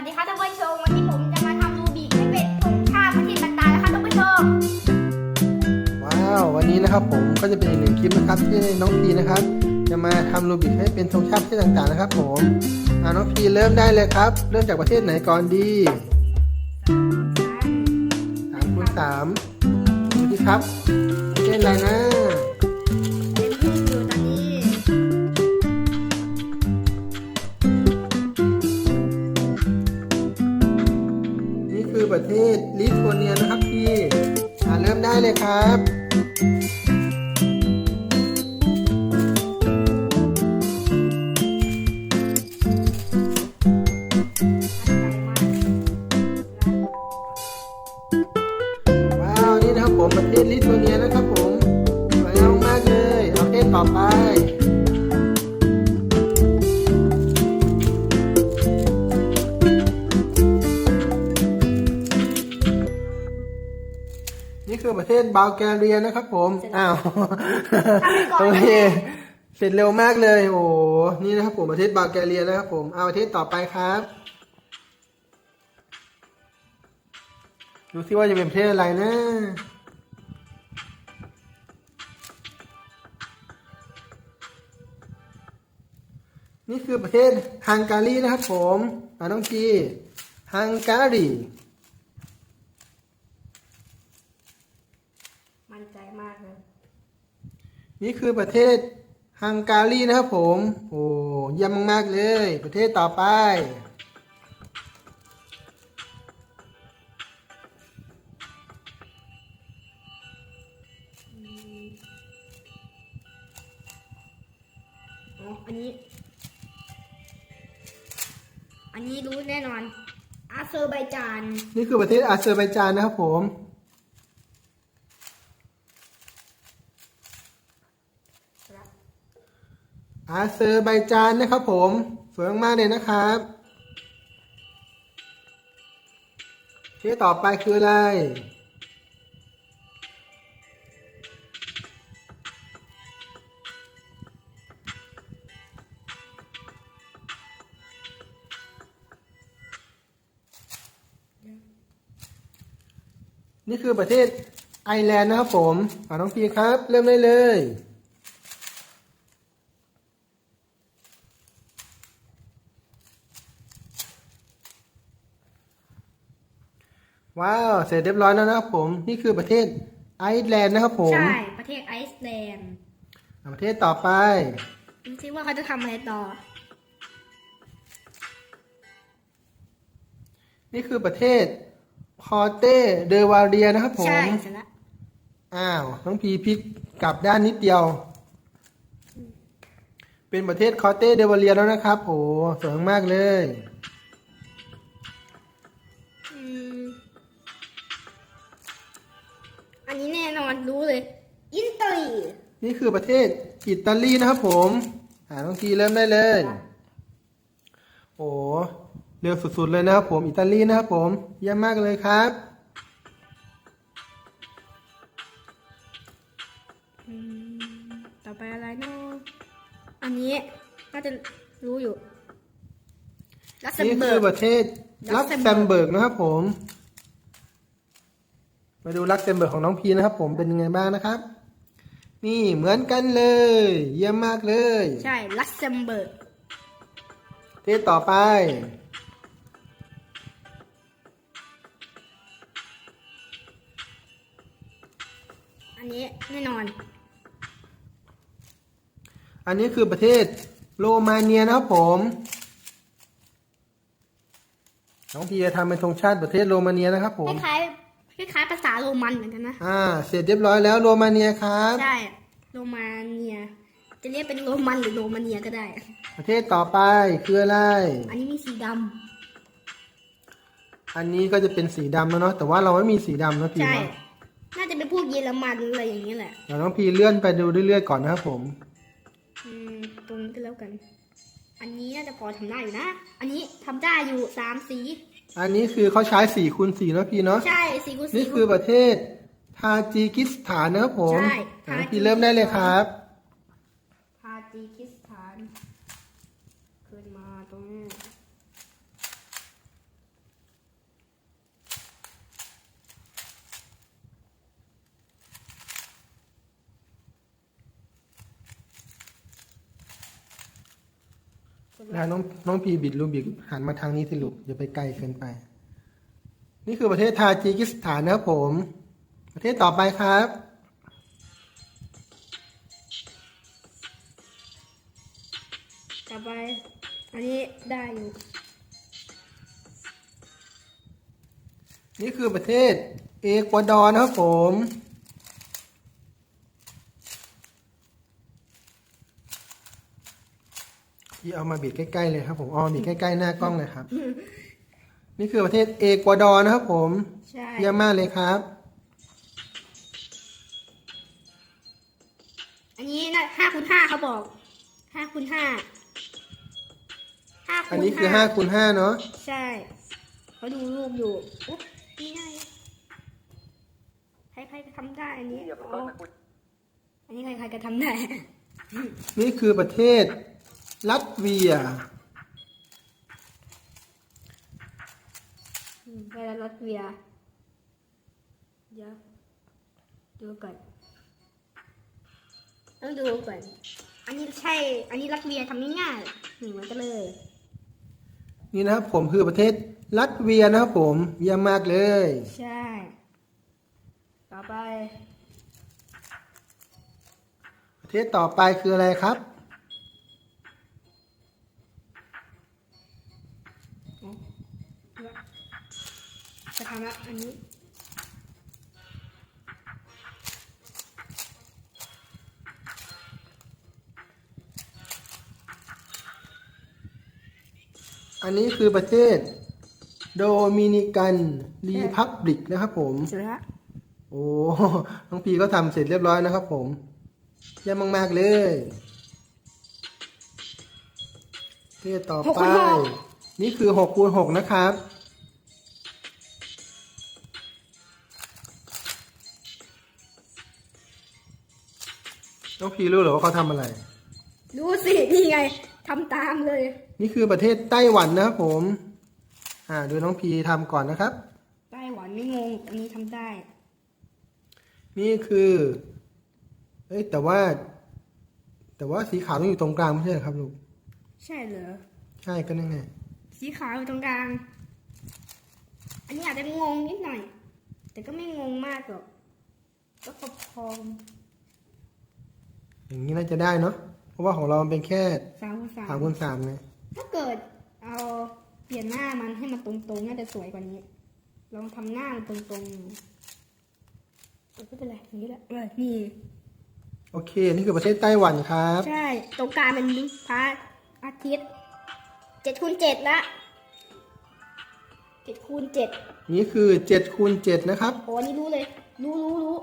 สวัสดีค่ะท่านผู้ชมวันนี้ผมจะมาทำรูบิกให้เป็นธงชาติประเทศต่างๆนะคะท่านผู้ชมว้าววันนี้นะครับผมก็จะเป็นอีกหนึ่งคลิปนะครับที่น้องพีนะครับ จะมาทำรูบิกให้เป็นธงชาติประต่างๆนะครับ ผมอาน้องพีเริ่มได้เลยครับ เริ่มจากประเทศไหนก่อนดีสามคูณสามดีครับประเทศอะไรนะ ลิโทเนียนะครับพี่เริ่มได้เลยครับ บัลแกเรียนะครับผมอ้าวโอเคเสร็จเร็วมากเลย โอ้นี่นะครับผมประเทศบาลแกเรียนะครับผมเอาประเทศต่อไปครับดูซิว่าจะเป็นประเทศอะไรนะนี่คือประเทศฮังการีนะครับผมอ่าน้องกีฮังการี นี่คือประเทศฮังการีนะครับผม โอ้เยี่ยมมากๆเลย ประเทศต่อไป อ๋อ อันนี้ อันนี้รู้แน่นอน อาเซอร์ไบจาน นี่คือประเทศอาเซอร์ไบจานนะครับผม อาเซอร์ไบจานนะครับผม สวยมากเลยนะครับที่ต่อไปคืออะไร นี่คือประเทศไอร์แลนด์นะครับผม เอน้องพีครับ เริ่มได้เลย ว้าว เสร็จเรียบร้อยแล้วนะครับผมนี่คือประเทศไอซ์แลนด์นะครับผม ใช่ ประเทศไอซ์แลนด์ประเทศต่อไปดูซิว่าเขาจะทำอะไรต่อ นี่คือประเทศคอเตเดวาเรียนะครับผม ใช่เสร็จแล้วอ้าวน้องพีพิกกลับด้านนิดเดียว เป็นประเทศคอเตเดวาเรียแล้วนะครับ โอ้สวยมากเลย นี้แน่นอนรู้เลย อิตาลี นี่คือประเทศอิตาลีนะครับผม อ่าน้องทีเริ่มได้เลย โอ้เร็วสุดๆเลยนะครับผม อิตาลีนะครับผม เยี่ยมมากเลยครับ ต่อไปอะไรเนาะอันนี้ก็จะรู้อยู่ลักเซมนี่เบิคือร์ประเทศลักเซมเบิร์กนะครับผม มาดูลักเต็มเบอร์ของน้องพีนะครับ ผมเป็นยังไงบ้างนะครับ นี่เหมือนกันเลย เยี่ยมมากเลย ใช่ลักเซมเบิร์กที่ต่อไป อันนี้แน่นอน อันนี้คือประเทศโรมาเนียนะครับผม น้องพีจะทำเป็นธงชาติประเทศโรมาเนียนะครับผม คล้าย คล้ายๆภาษาโรมันเหมือนกันนะ อ่า เสร็จเรียบร้อยแล้วโรมาเนียครับ ใช่ โรมาเนีย จะเรียกเป็นโรมันหรือโรมาเนียก็ได้ ประเทศต่อไปคืออะไร อันนี้มีสีดำอันนี้ก็จะเป็นสีดำแล้วเนาะ แต่ว่าเราไม่มีสีดำนะพี่ใช่ เนาะน่าจะเป็นพวกเยอรมันอะไรอย่างนี้แหละ เราต้องพีเลื่อนไปดูเรื่อยๆก่อนนะครับผม อืม ตรงนี้ก็แล้วกัน อันนี้น่าจะพอทำได้อยู่นะ อันนี้ทำได้อยู่สามสี อันนี้คือเขาใช้สี่คูณสี่นะพี่เนาะใช่สี่คูณสี่นี่คือประเทศทาจิกิสถานนะผมใช่าพี่เริ่มได้เลยครับทาจิกิสถาน ขึ้นมาตรงนี้ แล้วน้องน้องพีบิดลูบิกหันมาทางนี้สิลูกอย่าไปไกลเกินไป นี่คือประเทศทาจิกิสถานนะครับผม ประเทศต่อไปครับต่อไป อันนี้ได้อยู่นี่คือประเทศเอกวาดอร์นะครับผม ที่เอามาบีดใกล้ๆเลยครับผมเอามาบีดใกล้ๆหน้ากล้องเลยครับ นี่คือประเทศเอกวาดอร์นะครับผมใช่เยี่ยมมากเลยครับ อันนี้นะห้าคูณห้าเขาบอกห้าคูณห้าห้าคูณอันนี้คือ5คูณ5เนาะใช่เขาดูรูปอยู่อุ๊ยนี่ไงใครๆก็ทำได้อันนี้อ๋ออันนี้ใครๆก็ทำได้ นี่คือประเทศ ลัตเวีย อืมไปแล้วรัสเวียเดี๋ยวดูก่อนต้องดูก่อนอันนี้ใช่ อันนี้รัสเวียทำง่ายๆหนึ่งเหมือนกันเลยนี่นะครับผมคือประเทศลัตเวียนะครับผมเยี่ยมมากเลย ใช่ ต่อไปประเทศต่อไปคืออะไรครับ จะ ทำละอันนี้อันนี้คือประเทศ โดมินิกันรีพับลิกนะครับผม เสร็จแล้วโอ้น้องพีก็ทำเสร็จเรียบร้อยนะครับผมเยี่ยมมากๆเลยประเทศต่อไป นี่คือ6คูณ6นะครับ น้องพีรู้เหรอว่าเขาทำอะไรดูสิ นี่ไงทำตามเลย นี่คือประเทศไต้หวันนะครับผม อ่าดูน้องพีทำก่อนนะครับ ไต้หวันไม่งง อันนี้ทำได้ นี่คือ เอ้ยแต่ว่า แต่ว่าสีขาวต้องอยู่ตรงกลางไม่ใช่เหรอครับลูก ใช่เหรอ ใช่ก็นั่นไง สีขาวอยู่ตรงกลาง อันนี้อาจจะงงนิดหน่อย แต่ก็ไม่งงมากหรอก ก็พอพอ อย่างนี้น่าจะได้เนาะเพราะว่าของเรามันเป็นแค่สามคูณสามสามคูณสามไงถ้าเกิดเอาเปลี่ยนหน้ามันให้มันตรงๆน่าจะสวยกว่านี้ ลองทำหน้ามันตรงๆเออไม่เป็นไรอย่างนี้แหละเออนี่ โอเค นี่คือประเทศไต้หวันครับ ใช่ ตรงกลางเป็นพระอาทิตย์เจ็ดคูณเจ็ดละเจ็ดคูณเจ็ดนี่คือเจ็ดคูณเจ็ดนะครับ โอ้อันนี่รู้เลย รู้รู้รู้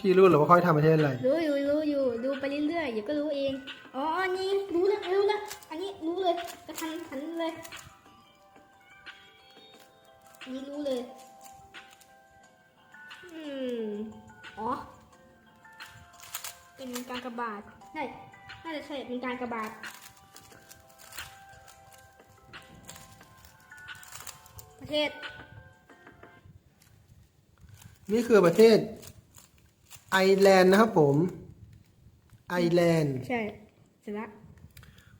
พี่รู้เหรือว่าเขาทำประเทศอะไร รู้อยู่รู้อยู่ดูไปเรื่อยๆเดี๋ยวก็รู้เอง อ๋ออันนี้รู้แล้วรู้แล้วอันนี้รู้เลยกระทันหันเลยอันนี้รู้เลยอืมอ๋อ เป็นการกระบาดใช่น่าจะใช่เป็นการกระบาดประเทศ นี่คือประเทศ ไอร์แลนด์นะครับผม ไอร์แลนด์ ใช่เสร็จละ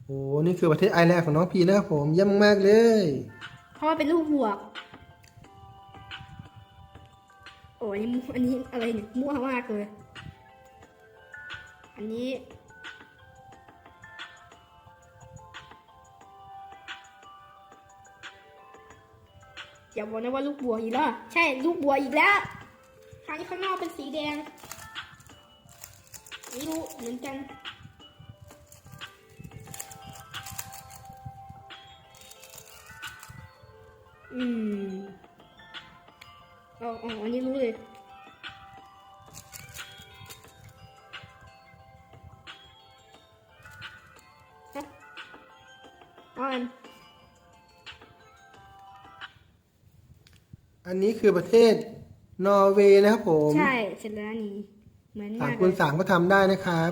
โอ้นี่คือประเทศไอร์แลนด์ของน้องพีนะครับผมเยี่ยมมากๆเลย เพราะว่าเป็นลูกบวก โอ้ยอันนี้อันนี้อะไรเนี่ยมั่วมากเลย อันนี้ อย่าบอกนะว่าลูกบัวอีกแล้ว ใช่ลูกบัวอีกแล้วคราวนี้ข้างนอกเป็นสีแดง ไม่รู้เหมือนกันอืมเอาเอาอันนี้รู้เลยฮะเอาอันอันนี้คือประเทศนอร์เวย์นะครับผม ใช่ เสร็จแล้วนี่ เหมือนากสามมเลคูณยสามก็ทำได้นะครับ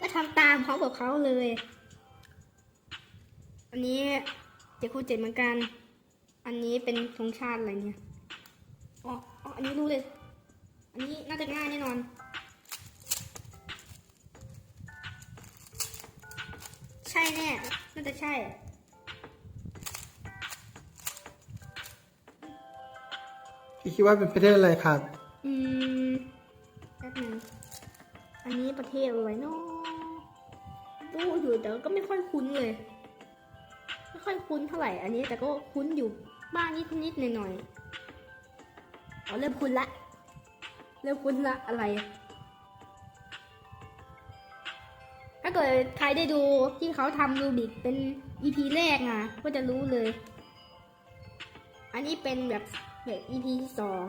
ก็ทำตามเขากับเขาเลย อันนี้เจ็ดคูณเจ็ดเหมือนกัน อันนี้เป็นธงชาติอะไรเนี่ยอ๋ออ๋ออันนี้รู้เลย อันนี้น่าจะง่ายแน่นอนแน่ น่าจะใช่พี่คิดว่าเป็นประเทศอะไรครับ อืมแป๊บนึง อันนี้ประเทศอะไรเนาะดูอยู่แต่ก็ไม่ค่อยคุ้นเลย ไม่ค่อยคุ้นเท่าไหร่ อันนี้แต่ก็คุ้นอยู่บ้างนิดนิดหน่อยหน่อยๆอ๋อเริ่มคุ้นละ เริ่มคุ้นละอะไร ถ้าเกิดใครได้ดูที่เขาทำรูบิกเป็น EP แรกนะก็จะรู้เลย อันนี้เป็นแบบแบบ EP ที่สอง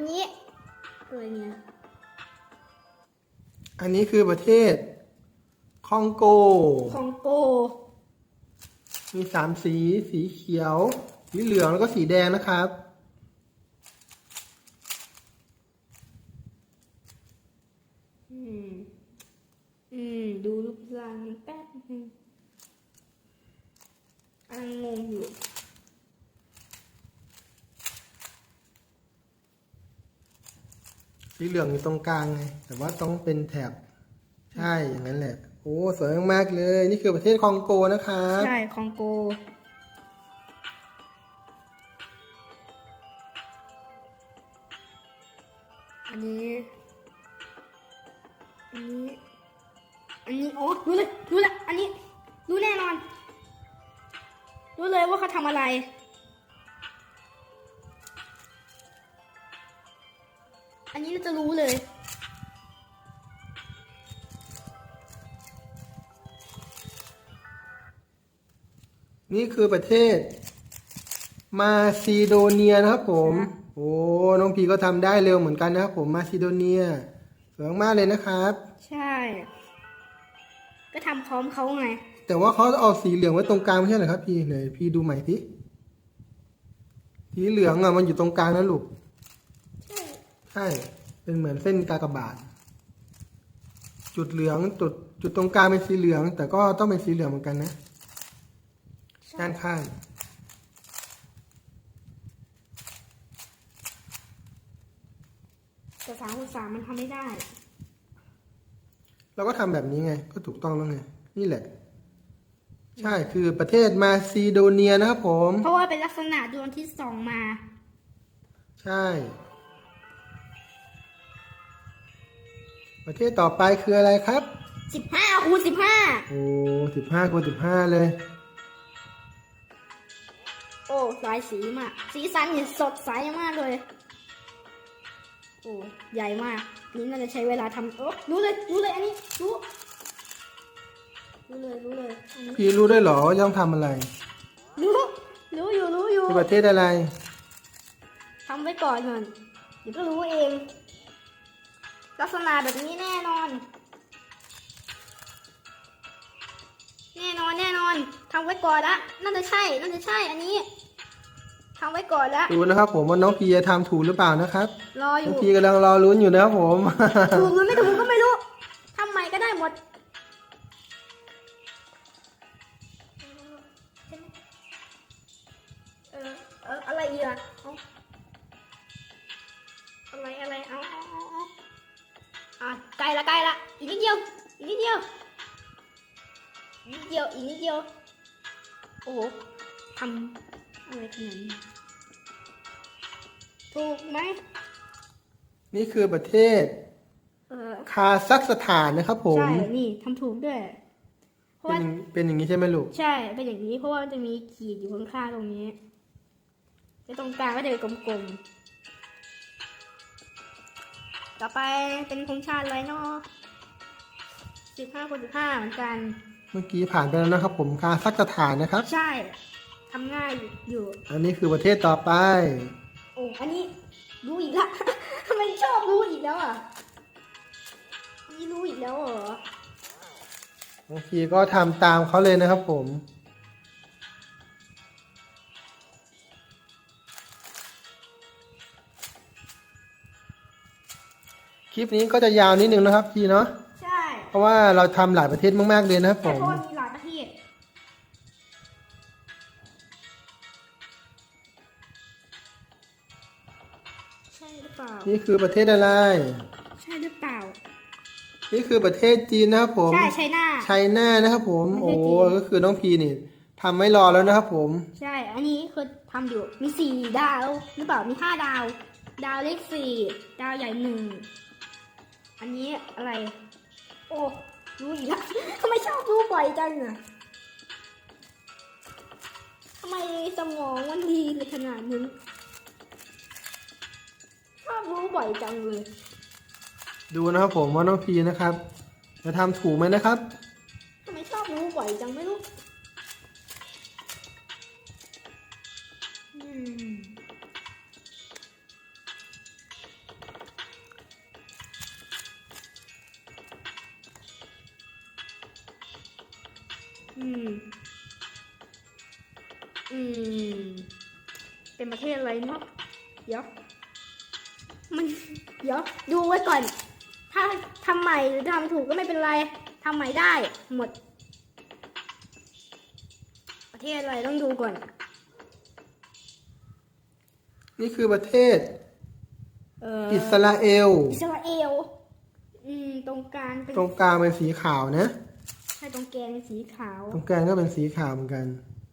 นนี้อะไรเนี่ยอันนี้คือประเทศคองโก คองโก มีสามสี สีเขียว สีเหลืองแล้วก็สีแดงนะครับ อืม อืม ดูรูปร่างมันแป๊บนึงกำลังงงอยู่ สีเหลืองอยู่ตรงกลางไงแต่ว่าต้องเป็นแถบใช่อย่างนั้นแหละ โอ้สวยมากๆเลย นี่คือประเทศคองโกนะครับ ใช่คองโก นี่คือประเทศ มาซิโดเนียนะครับผม โอ้ น้องพีก็ทำได้เร็วเหมือนกันนะครับผม มาซิโดเนียสวยมากๆเลยนะครับ ใช่ ก็ทำพร้อมเขาไง แต่ว่าเขาเอาสีเหลืองไว้ตรงกลางไม่ใช่เหรอครับพี่ไหนพี่ดูใหม่สิสีเหลืองอะมันอยู่ตรงกลางนะลูก ใช่ เป็นเหมือนเส้นกากบาท จุดเหลืองจุดจุดตรงกลางเป็นสีเหลือง แต่ก็ต้องเป็นสีเหลืองเหมือนกันนะใช่ ด้านข้าง แต่สามคูณสามมันทำไม่ได้ เราก็ทำแบบนี้ไง ก็ถูกต้องแล้วไง นี่แหละ ใช่คือประเทศมาซิโดเนียนะครับผม เพราะว่าเป็นลักษณะดวงที่ส่องมา ใช่ ประเทศต่อไปคืออะไรครับสิบห้าคูณสิบห้าโอ้สิบห้าคูณสิบห้าเลย โอ้หลายสีมาก สีสันเนี่ยสดใสมากเลย โอ้ใหญ่มาก นี่น่าจะใช้เวลาทำโอ้รู้เลยรู้เลยอันนี้รู้รู้เลยรู้เลยอันนี้พี่รู้ด้วยเหรอว่าต้องทำอะไรรู้รู้อยู่รู้อยู่ในประเทศอะไร ทำไว้ก่อนก่อนเดี๋ยวก็รู้เอง ลักษณะแบบนี้แน่นอน แน่นอนแน่นอนทำไว้ก่อนละน่าจะใช่น่าจะใช่อันนี้ ทำไว้ก่อนละดูนะครับ ผมว่าน้องพีจะทำถูกหรือเปล่านะครับรออน้องยู่พีกำลังรอลุ้นอยู่นะครับผม ถูกหรือไม่ถูกก็ไม่รู้ทำใหม่ก็ได้หมด นาดนี้ถูกไหมนี่คือประเทศ เออคาซัคสถานนะครับผม ใช่นี่ทำถูกด้วย เพราะเป็ว่านเป็นอย่างนี้ใช่ไหมลูก ใช่เป็นอย่างนี้เพราะว่ามันจะมีขีดอยู่ข้างๆตรงนี้แล้วตรงกลางก็จะเป็นกลมๆต่อไปเป็นธงชาติอะไรเนาะสิบห้าคูณสิบห้าเหมือนกัน เมื่อกี้ผ่านไปแล้วนะครับผมคาซัคสถานนะครับ ใช่ ทำง่ายอยู่ อันนี้คือประเทศต่อไป โอ้อันนี้รู้อีกละ ทำไมชอบรู้อีกแล้วอะอันนี่รู้อีกแล้วเหรอน้องพีก็ทำตามเขาเลยนะครับผม คลิปนี้ก็จะยาวนิดนึงนะครับพีเนาะ ใช่ เพราะว่าเราทำหลายประเทศมาก ๆ เลยนะครับผแต่เพมราะว่ามีหลาย นี่คือประเทศอะไร ใช่หรือเปล่า นี่คือประเทศจีนนะครับผม ใช่ใช่หน้าไชน่านะครับผมประโอ้เทศจีนก็คือน้องพีนี่ทำไม่รอแล้วนะครับผม ใช่ อันนี้คือทำอยู่ มีสี่ดาว หรือเปล่า มีห้าดาว ดาวเลขสี่ดาวใหญ่หนึ่ง อันนี้อะไร โอ้รู้อีกแล้วทำไมชอบรู้บ่อยจังอะทำไมสมองมันดีในขนาดนี้ช อบรู้บ่อยจังเลย ดูนะครับผมว่าน้องพีนะครับ จะทำถูกไหมนะครับ ทำไมชอบรู้บ่อยจังไม่รู้อืมอืม อืม เป็นประเทศอะไรเนาะเดี๋ยว มันเดี๋ยวดูไว้ก่อน ถ้าทำใหม่หรือทำถูกก็ไม่เป็นไรทำใหม่ได้หมด ประเทศอะไรต้องดูก่อน นี่คือประเทศ เอ่ออิสราเอลอิสราเอล อืม ตรงกลางเป็นตรงกลางเป็นสีขาวนะ ใช่ตรงแกนเป็นสีขาวตรงกลางก็เป็นสีขาวเหมือนกัน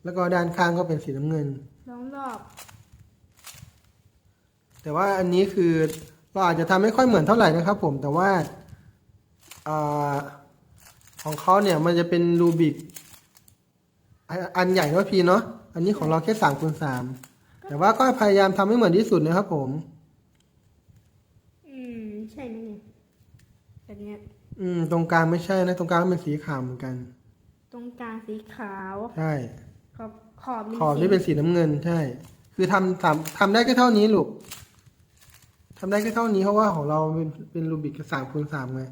แล้วก็ด้านข้างก็เป็นสีน้ำเงิน ล้อมรอบ แต่ว่าอันนี้คือเราอาจจะทำไม่ค่อยเหมือนเท่าไหร่นะครับ ผมแต่ว่าอาของเขาเนี่ยมันจะเป็นรูบิกอันอันใหญ่เนาะพีเนาะอันนี้ของเราแค่สามคูณสามแต่ว่าก็พยายามทำให้เหมือนที่สุดนะครับ ผม อืมใช่ไหมเนี่ยแบบเนี้ยอืม ตรงกลางไม่ใช่นะ ตรงกลางเป็นสีขาวเหมือนกัน ตรงกลางสีขาวใช่ขอบขอบขอบนี่เป็นสีน้ำเงินใช่ คือทำทำทำได้แค่เท่านี้ลูก ทำได้แค่เท่านี้เพราะว่าของเราเป็นเป็นรูบิกสามคูณสามไง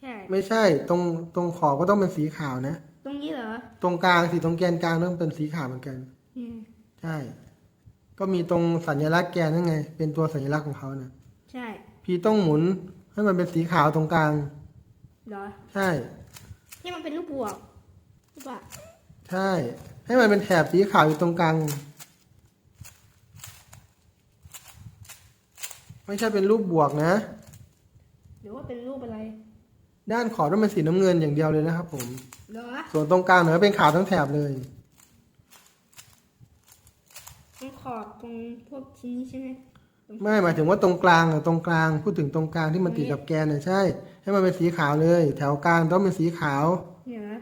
ใช่ไม่ใช่ตรงตรงขอบก็ต้องเป็นสีขาวนะ ตรงนี้เหรอ ตรงกลางสีตรงแกนกลางต้องเป็นสีขาวเหมือนกัน อืมใช่ ก็มีตรงสัญลักษณ์แกนนั่นไง เป็นตัวสัญลักษณ์ของเขานะใช่พี่ต้องหมุนให้มันเป็นสีขาวตรงกลาง เหรอใช่ ที่มันเป็นรูปบวกหรือเปล่าใช่ ให้มันเป็นแถบสีขาวอยู่ตรงกลาง ไม่ใช่เป็นรูปบวกนะ หรือว่าเป็นรูปอะไร ด้านขอบต้องเป็นสีน้ำเงินอย่างเดียวเลยนะครับผม เหรอส่วนตรงกลางเหนือเป็นขาวทั้งแถบเลย ตรงขอบตรงพวกชิ้นนี้ใช่ไหมไม่หมายถึงว่าตรงกลางอะตรงกลางพูดถึงตรงกลางที่มันติดกับแกนน่ะใช่ ให้มันเป็นสีขาวเลย แถวกลางต้องเป็นสีขาว เนี่ยเหรอ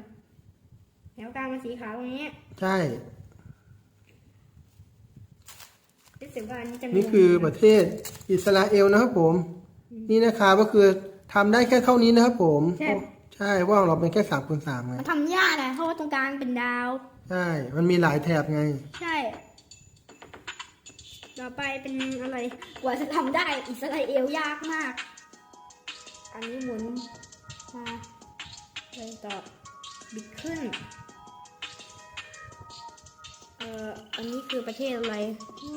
แถวกลางเป็นสีขาวตรงนี้ ใช่ รู้สึกว่าอันนี้จะนี่คือประเทศอิสราเอลนะครับผม นี่นะครับก็คือทำได้แค่เท่านี้นะครับผม ใช่ ใช่เพราะว่าเราเป็นแค่สามคูณสามไงมันทำยากนะเพราะว่าตรงกลางเป็นดาว ใช่ มันมีหลายแถบไง ใช่ ต่อไปเป็นอะไร กว่าจะทำได้อิสราเอลยากมาก อันนี้หมุนมาเลยต่อบิดขึ้นเอ่ออันนี้คือประเทศอะไรอ๋อ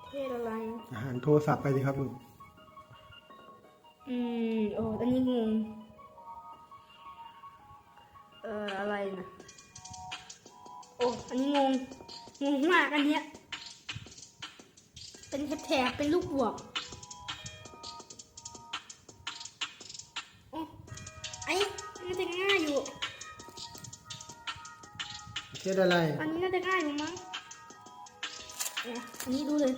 ประเทศอะไร อาหารโทรศัพท์ไปสิครับลูกอืม โอ้ อันนี้งง เอ่อ อะไรนะ โอ้ อันนี้งง งงมากอันเนี้ย เป็นแถบๆเป็นลูกบวก เทศอะไร อันนี้น่าจะง่ายอยู่มั้งเนี่ยอันนี้รู้เลย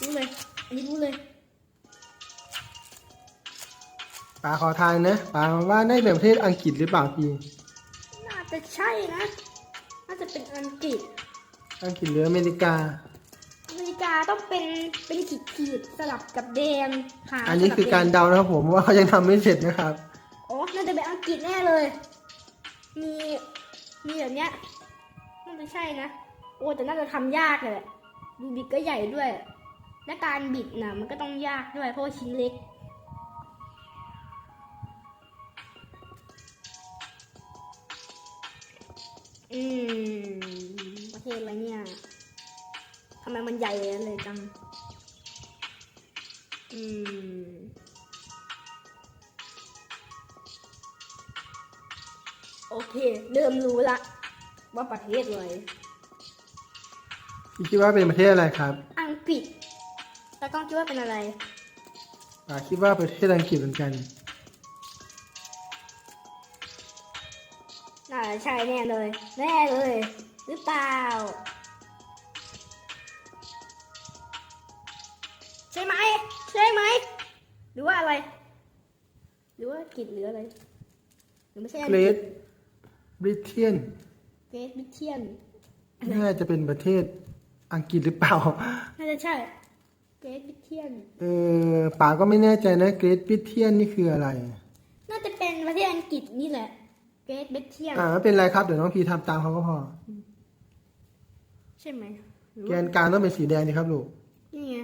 รู้เลย อันนี้รู้เลยป๋าขอทายนะป๋าว่าได้แบบประเทศอังกฤษหรือเปล่าพี่น่าจะใช่นะน่าจะเป็นอังกฤษ อังกฤษหรืออเมริกา อเมริกาต้องเป็นเป็นขีดขีดๆสลับกับแดงขาวอันนี้สลับคือการแดงเดานะครับผมว่าเขายังทำไม่เสร็จนะครับโอ้น่าจะเป็นอังกฤษแน่เลย มีมีแบบเนี้ยน่า จะใช่นะ โอ้แต่น่าจะทำยากเลยดูบิดก็ใหญ่ด้วย และการบิดนะมันก็ต้องยากด้วยเพราะชิ้นเล็กอืมประเทศอะไรเนี่ยทำไมมันใหญ่เลยจัง อืม โอเค เริ่มรู้ละ ว่าประเทศอะไรพี่คิดว่าเป็นประเทศอะไรครับอังกฤษแล้วก็คิดว่าเป็นอะไรป่าคิดว่าประเทศอังกฤษเหมือนกัน น่าจะใช่แน่เลย แน่เลย หรือเปล่า ใช่ไหม ใช่ไหม หรือว่าอะไร หรือว่าอังกฤษหรืออะไร หรือไม่ใช่อังเกรกฤดษบริ เทียนเกรดบิเทียนน่าจะเป็นประเทศอังกฤษหรือเปล่า น่าจะใช่ เกรดบิเทียน เออป่าก็ไม่แน่ใจนะเกรดบริเทียนนี่คืออะไร น่าจะเป็นประเทศอังกฤษนี่แหละ เกรดบิเทียน อ่าไม่เป็นไรครับ เดี๋ยวน้องพีทำตามเขาก็พอ ใช่ไหมหรือแกว่านกลางต้องเป็นสีแดงนี่ครับลูก นี่ไง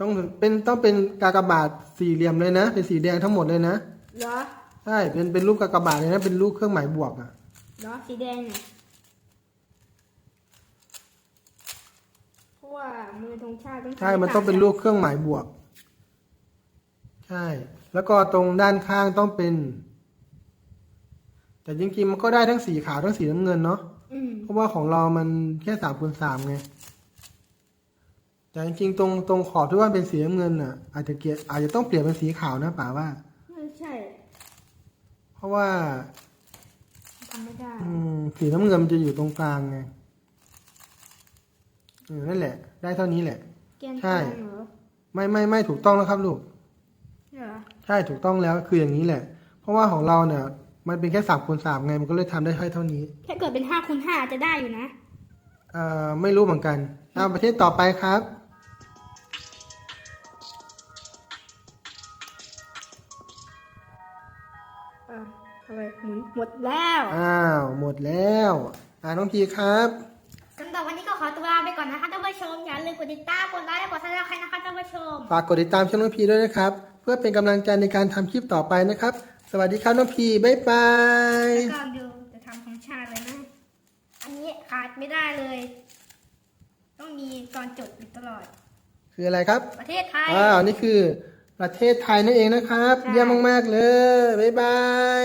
ต้องเป็นต้องเป็นกากบาทสี่เหลี่ยมเลยนะ เป็นสีแดงทั้งหมดเลยนะ เหรอใช่เป็นเป็นรูปกากบาทเลยนะเป็นรูปเครื่องหมายบวกอะ เหรอสีแดงเนี่ยเพราะ ว่ามือธงชาติต้องใช่ มันต้องเป็นรูปเครื่องหมายบวก ใช่ แล้วก็ตรงด้านข้างต้องเป็น แต่จริงๆมันก็ได้ทั้งสีขาวทั้งสีน้ำเงินเนาะอืมเพราะว่าของเรามันแค่สามคูณสามไง แต่จริงๆตรงตรงขอบที่ว่าเป็นสีน้ำเงินอะ อาจจะเกียอาจจะต้องเปลี่ยนเป็นสีขาวนะป่าว่าน่าจะใช่ เพราะว่าทำไม่ได้อืมสีน้ำเงินมันจะอยู่ตรงกลางไง เออนั่นแหละ ได้เท่านี้แหละแกนใช่กลางเหรอไม่ไม่ไม่ถูกต้องแล้วครับลูก เหรอใช่ถูกต้องแล้วคืออย่างนี้แหละ เพราะว่าของเราเนี่ยมันเป็นแค่สามคูณสามไงมันก็เลยทำได้แค่เท่านี้ ถ้าเกิดเป็นห้าคูณห้าจะได้อยู่นะ เอ่อไม่รู้เหมือนกันเอาประเทศต่อไปครับ อะอะไรหมุนหมดแล้ว อ้าว หมดแล้ว อ่าน้องพีครับ สำหรับวันนี้ก็ขอตัวลาไปก่อนนะคะท่านผู้ชม อย่าลืมกดติดตามกดไลค์และกดซับสไครต์นะคะท่านผู้ชม ฝากกดติดตามช่องน้องพีด้วยนะครับ เพื่อเป็นกำลังใจในการทำคลิปต่อไปนะครับ สวัสดีครับน้องพีบ๊ายบาย แล้วก็ดูจะทำของชาติเลยนะ อันนี้ขาดไม่ได้เลย ต้องมีตอนจดอยู่ตลอด คืออะไรครับ ประเทศไทย อ้าวนี่คือประเทศไทยนั่นเองนะครับ ใช่ เยี่ยมมาก ๆ เลย บ๊ายบาย